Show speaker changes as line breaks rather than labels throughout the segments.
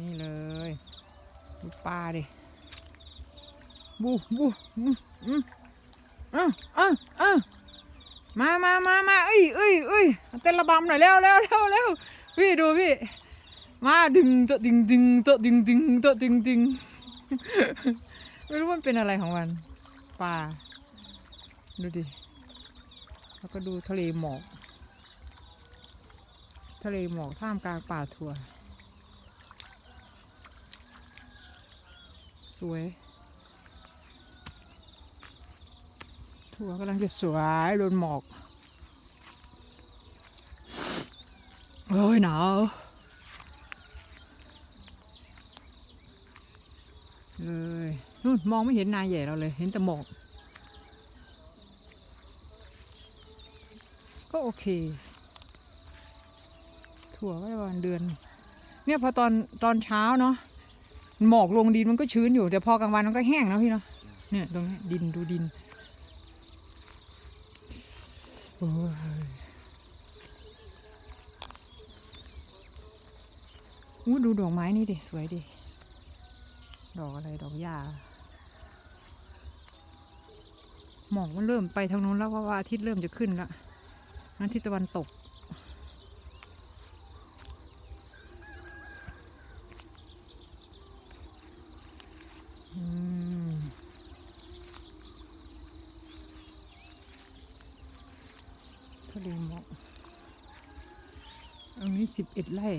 นี่เลยดูปลาดิบูบูอืมอืมเอะอะอะมามามามาเอ้ยเอ้ยเอ้ยเต้นระบำหน่อยเร็วเร็วเร็วเร็วพี่ดูพี่มาดึงโตะดึงดึงโตะดึงดึงโตะดึงดึงไม่รู้มันเป็นอะไรของมันปลาดูดิแล้วก็ดูทะเลหมอก ทะเลหมอกท่ามกลางป่าถั่ว วย ถั่วกำลังจะสวยโดนหมอกโอ้ยหนาวเลยนู่นมองไม่เห็นนายใหญ่เราเลย เห็นแต่หมอกก็โอเค ถั่วก็ประมาณเดือน เนี่ยพอตอนตอนเช้าเนาะ หมอกลงดินมันก็ชื้นอยู่ แต่พอกลางวันมันก็แห้งแล้วพี่เนาะเนี่ยตรงนี้ดินดูดินโอ้ยอู้ดูดอกไม้นี่ดิสวยดิดอกอะไรดอกหญ้าหมอกมันเริ่มไปทางนู้นแล้วเพราะว่าอาทิตย์เริ่มจะขึ้นแล้วอาทิตย์ตะวันตก ทะเลหมอกอันนี้สิบเอ็ดไร่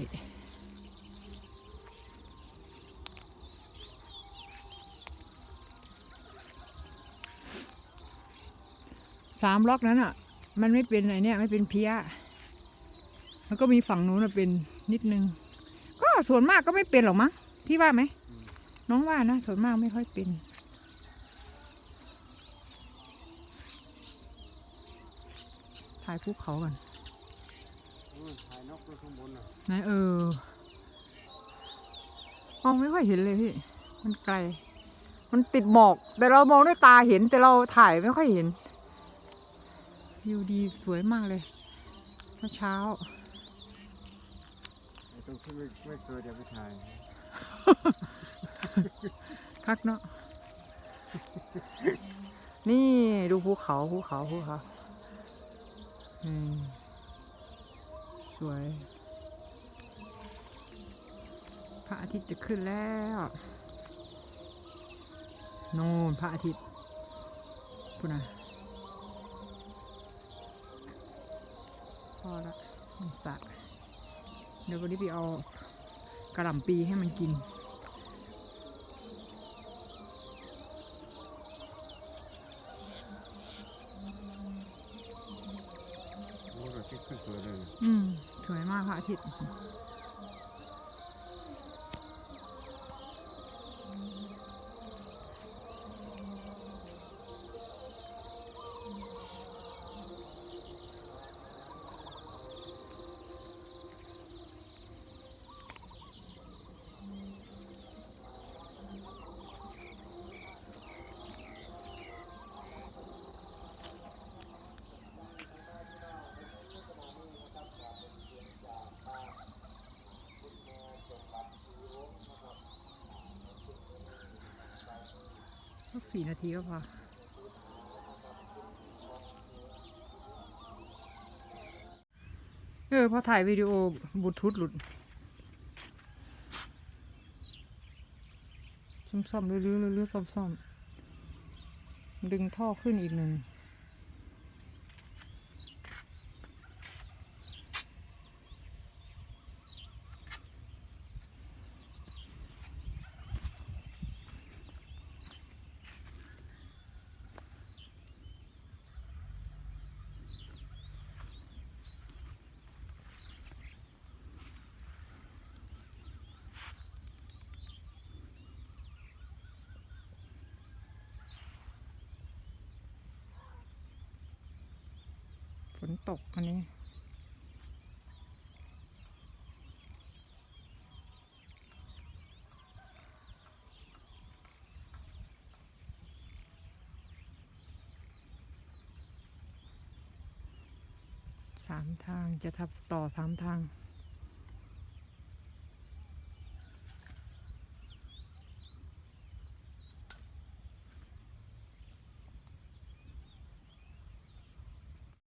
สามล็อกนั้นอะ มันไม่เป็นไอเนี่ยไม่เป็นเพี้ยแล้วก็มีฝั่งนู้นเป็นนิดนึง ก็ส่วนมากก็ไม่เป็นหรอกมั้งพี่ว่าไหมน้องว่านะส่วนมากไม่ค่อยเป็นายภูเขากัน
นู่นถ่ายนกด้วยข้างบนน่ะ
ไหนเออมองไม่ค่อยเห็นเลยพี่ มันไกล มันติดหมอก แต่เรามองด้วยตาเห็น แต่เราถ่ายไม่ค่อยเห็นวิวดีสวยมากเลยเช้า
ไอ้ตรงที่ไม่ไม่เกิดอย่าไปถ่าย
ๆคักเนาะ นี่ดูภูเขาภูเขาภูเขาอืม สวย พระอาทิตย์จะขึ้นแล้วโน่นพระอาทิตย์พูดนะพอละมันสะเดี๋ยววันนี้ไปเอากระหล่ำปีให้มันกิน
สวย
มากพระอาทิตย์ สี่นาทีก็พอเออพอถ่ายวิดีโอบลูทูธหลุดซ่อมๆเรื่อยๆเรื่อยๆซ่อมๆดึงท่อขึ้นอีกหนึ่ง ตกอันนี้ สามทางจะทับต่อสามทาง